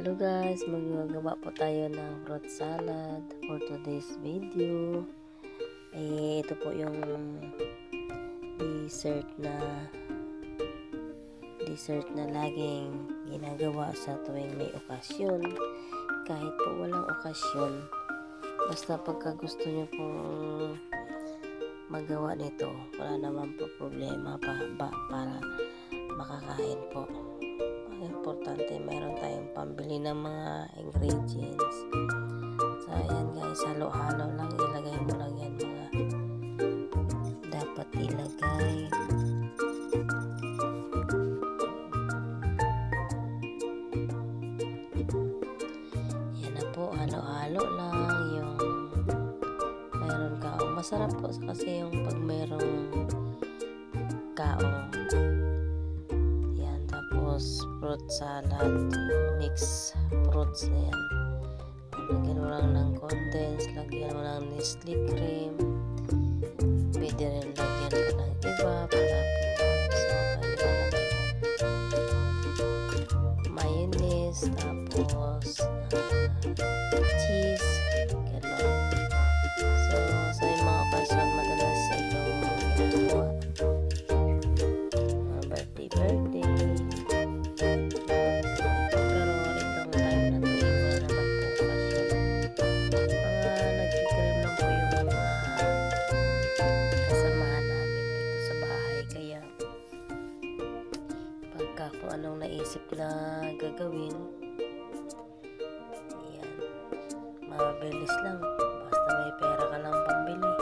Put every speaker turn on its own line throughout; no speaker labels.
Hello guys, magagawa po tayo ng fruit salad for today's video. Eh, ito po yung dessert na dessert na laging ginagawa sa tuwing may okasyon. Kahit po walang okasyon, basta pagka gusto nyo pong magawa nito, wala naman po problema pa, ba, para makakain po importante. Meron tayong pambili ng mga ingredients. So ayan guys halo-halo lang. Ilagay mo lang yan mga dapat ilagay. Yan na po halo-halo lang yung meron kaong. Masarap po kasi yung pag merong kaong fruit salad, mix fruits na yan. Lagyan mo lang ng condensed, lagyan mo ng Nestle cream. Pwede rin lagyan ka ng iba para mayonnaise, tapos ah, kung anong naisip na gagawin yan mabilis lang basta may pera ka lang pambili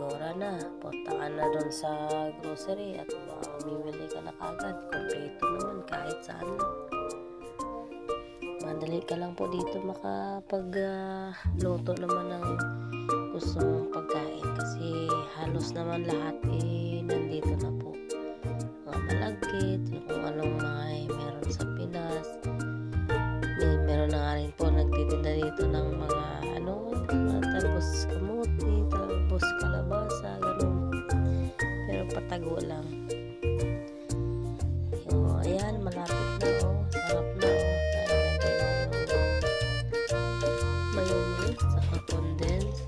Gora na, punta ka na doon sa grocery at mamimili ka na kagad. Kompleto naman kahit saan lang. Madali ka lang po dito makapag-luto naman ng gusto mong pagkain kasi halos naman lahat eh nandito na po. Malagkit, yung kung anong mga meron sa Pinas. May, meron na nga rin po nagtitinda dito ng mga ano, talbos kamuti, talbos kalabasa, ganun. Pero patago lang. So, ayan, malapit na oh. Sarap na oh. Nailagay na yung mayonnaise, saka condensed.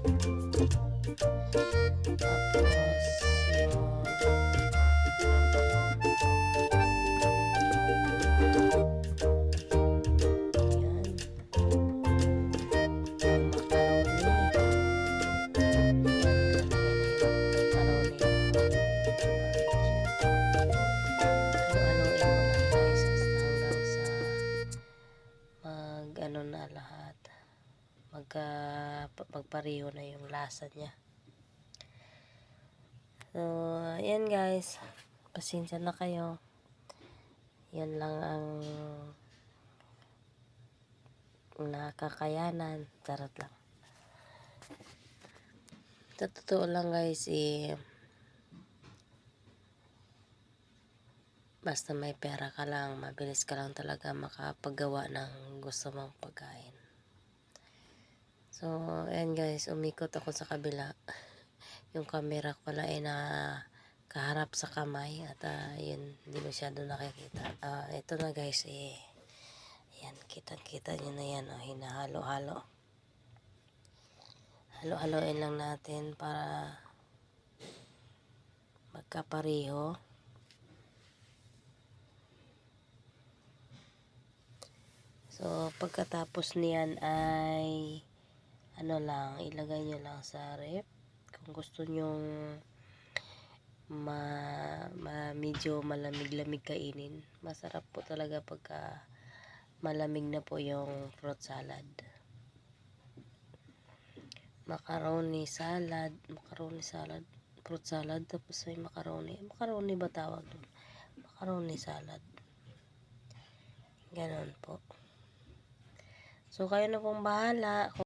Ano na lahat. Magka magpareho na yung lasa niya. So, ayan guys. Pasensya na kayo. Yan lang ang nakakayanan. Charot lang. Sa totoo lang guys, eh, basta may pera ka lang, mabilis ka lang talaga makapagawa ng gusto mong pagkain. So, ayan guys, umikot ako sa kabila. Yung camera ko pala ay na kaharap sa kamay at yun, hindi masyado nakikita. Ah, ito na guys, eh, ayan, kitang-kita nyo na yan, oh, hinahalo-halo. Halo-haloin lang natin para magkapareho. So, pagkatapos niyan ay ano lang, ilagay nyo lang sa rep. Kung gusto nyong ma, ma medyo malamig-lamig kainin. Masarap po talaga pagka malamig na po yung fruit salad. Macaroni salad, macaroni salad, fruit salad, tapos may macaroni. Macaroni ba tawag doon? Macaroni salad. Ganon po. So, kayo na pong bahala.